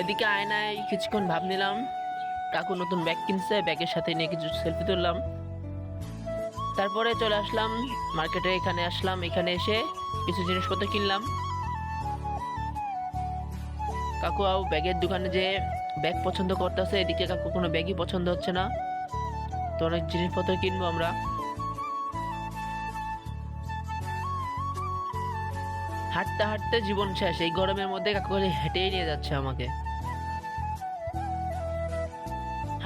এদিকে আয়নায় কিছুক্ষণ ভাব নিলাম। কাকু নতুন ব্যাগ কিনছে ব্যাগের সাথে নিয়ে কিছু সেলফি তুললাম। তারপরে চলে আসলাম মার্কেটে এখানে আসলাম, এখানে এসে কিছু জিনিসপত্র কিনলাম। কাকু আও ব্যাগের দোকানে যে ব্যাগ পছন্দ করতেছে, এদিকে কাকু কোনো ব্যাগই পছন্দ হচ্ছে না। তো অনেক জিনিসপত্র কিনবো আমরা। হাঁটতে হাঁটতে জীবন শেষ, এই গরমের মধ্যে কাকু হেঁটেই নিয়ে যাচ্ছে আমাকে।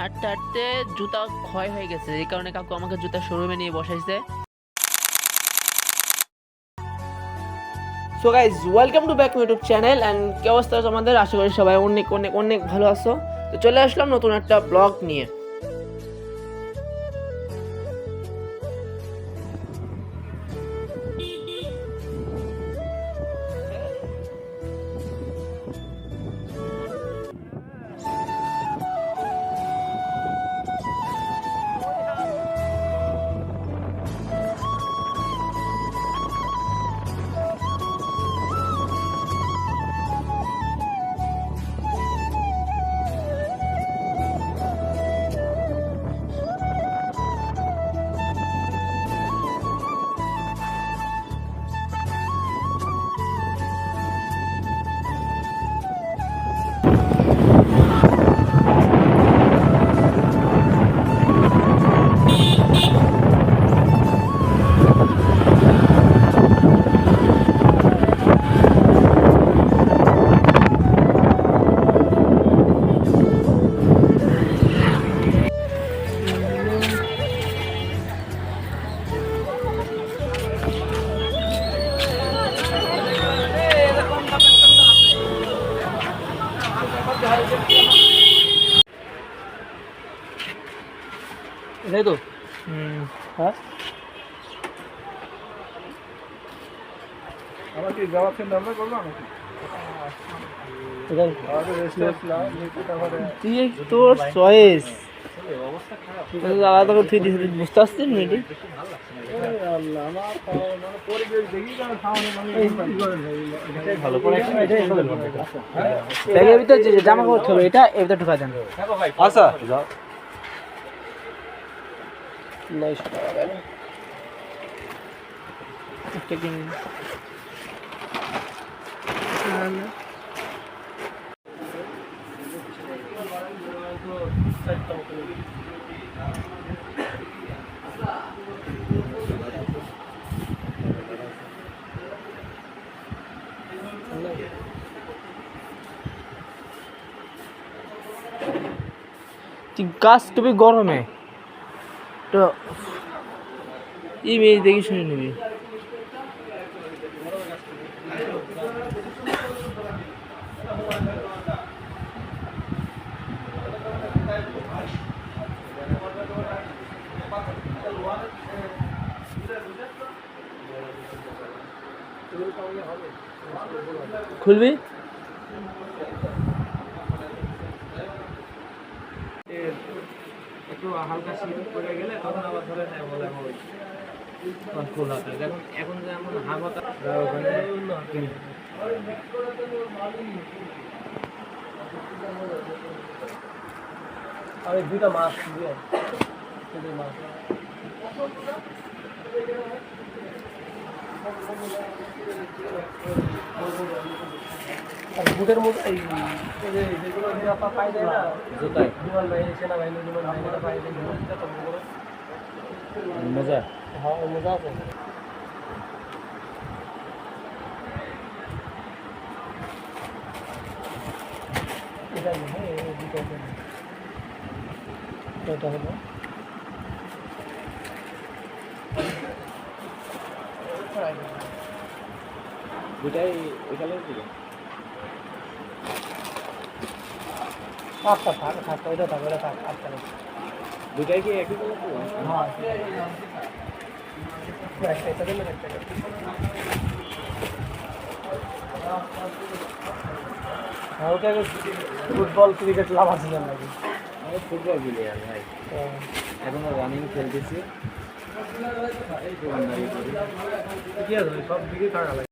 হাঁটতে হাঁটতে জুতা ক্ষয় হয়ে গেছে। এই কারণে কাকু আমাকে জুতা শোরুমে নিয়ে বসাইছে। So guys welcome to back YouTube channel and কি অবস্থা আছে আমাদের? আশা করি সবাই অনেক অনেক অনেক ভালো আছো। তো চলে আসলাম নতুন একটা ব্লগ নিয়ে। এটাই তো হ্যাঁ আমার কি যাওয়ার চিন্তা ভাবনা করব নাকি তোর চয়েস অবস্থা খারাপ আলাদা করে তুই বুঝতে পারছিস ভালো ব্যাগের ভিতরে যে জামা কাপড় থাকবে এটা ঢুকা আচ্ছা। যাও দেন একটা কিনে নিন। না, না। তুই গাছ টুপি গরমে তো এই মেয়ে দেখি শুনে নিবি খুলবি? একটু হালকা শীত পড়ে গেলে তখন আবার ধরে নেয় বলে আমার ওই ফুল হাতে। এখন এখন যেমন হাওয়াটা ওখানে। আমি দুইটা মাছ দিয়ে দুটো মাছ বুটের মধ্যে এই যেগুলো দিয়ে আপনার পাই যায় না জুতাই। বিমান বাহিনী সেনাবাহিনী বিমান বাহিনীরা পাই যায় মজা। হ্যাঁ মজা আছে। এটা হ্যাঁ এটা হলো। দুটাই এখানে ছিল। আটটা থাক থাক ওইটা থাক ওইটা থাক আটটা দুটাই কি একই কালার হ্যাঁ। একটা এটা দিলে একটা হ্যাঁ ওটা ফুটবল ক্রিকেট লাভ আছে নাকি? ফুটবল প্লেয়ার ভাই। এখন রানিং খেলতেছি। কি আছে? সব দিকে টাকা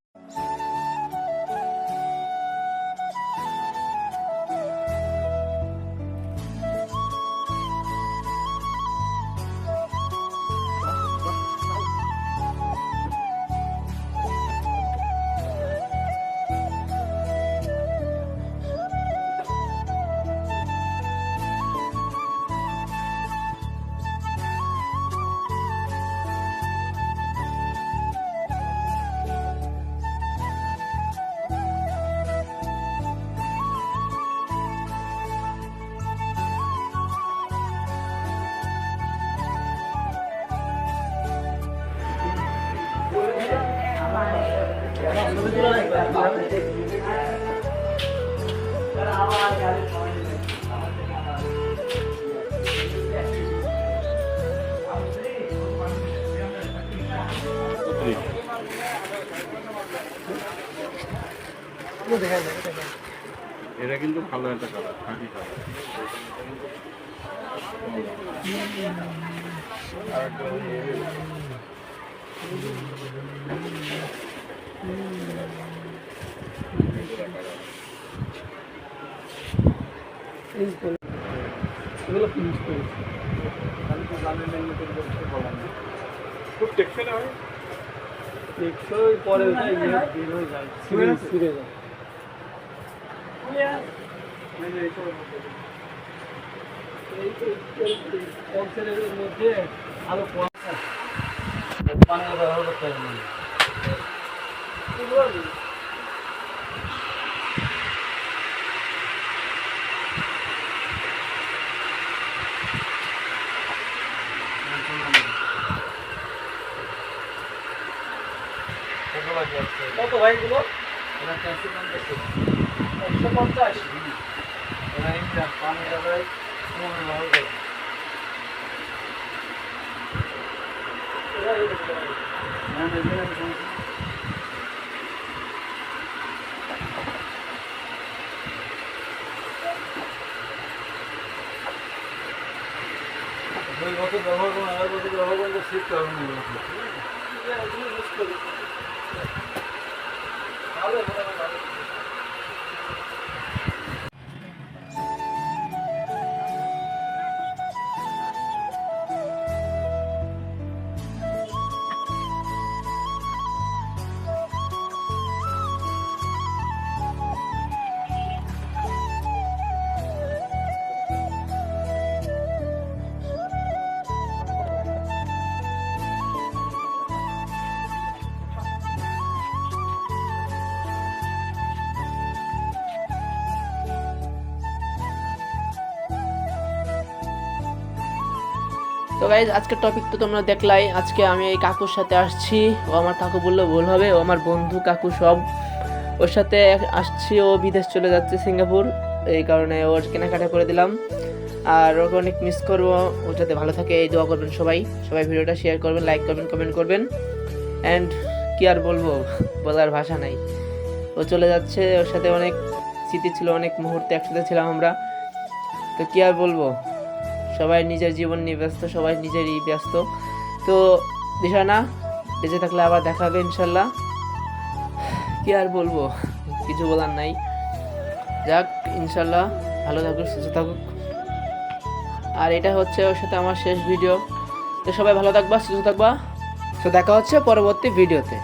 এটা কিন্তু ভালো একটা কালার খাঁটি কালার ফিনিশ করেছি করে করতে বললাম না খুব টেকসই না ভাই? টেকসই পরে ওটা বের হয়ে যায়। ছিঁড়ে যায়। মধ্যে আরও কম। পানি ব্যবহার করতে হবে না কত ভাই গুলো একশো পঞ্চাশ। দুই বছর ব্যবহার করুন আড়াই বছর ব্যবহার করুন তো শিখতে হবে না ভালো ভালো ভালো তো গাইজ আজকের টপিক তো তোমরা দেখলাই। আজকে আমি এই কাকুর সাথে আসছি। ও আমার কাকু বললে, ভুল হবে। ও আমার বন্ধু, কাকু সব। ওর সাথে আসছি। ও বিদেশ চলে যাচ্ছে সিঙ্গাপুর। এই কারণে ওর কেনাকাটা করে দিলাম। আর ওকে অনেক মিস করব। ও যাতে ভালো থাকে, এই দোয়া করবেন সবাই। সবাই ভিডিওটা শেয়ার করবেন লাইক করবেন কমেন্ট করবেন। অ্যান্ড কি আর বলব? বলার ভাষা নাই। ও চলে যাচ্ছে। ওর সাথে অনেক স্মৃতি ছিল, অনেক মুহূর্তে একসাথে ছিলাম আমরা। তো কি আর বলব? সবাই নিজের জীবন নিয়ে ব্যস্ত, সবাই নিজেরই ব্যস্ত। তো বিষয় না বেঁচে থাকলে আবার দেখা হবে ইনশাল্লাহ। কি আর বলব, কিছু বলার নাই। যাক, ইনশাল্লাহ ভালো থাকুক, সুস্থ থাকুক। আর এটা হচ্ছে ওর সাথে আমার শেষ ভিডিও তো সবাই ভালো থাকবা, সুস্থ থাকবা। তো দেখা হচ্ছে পরবর্তী ভিডিওতে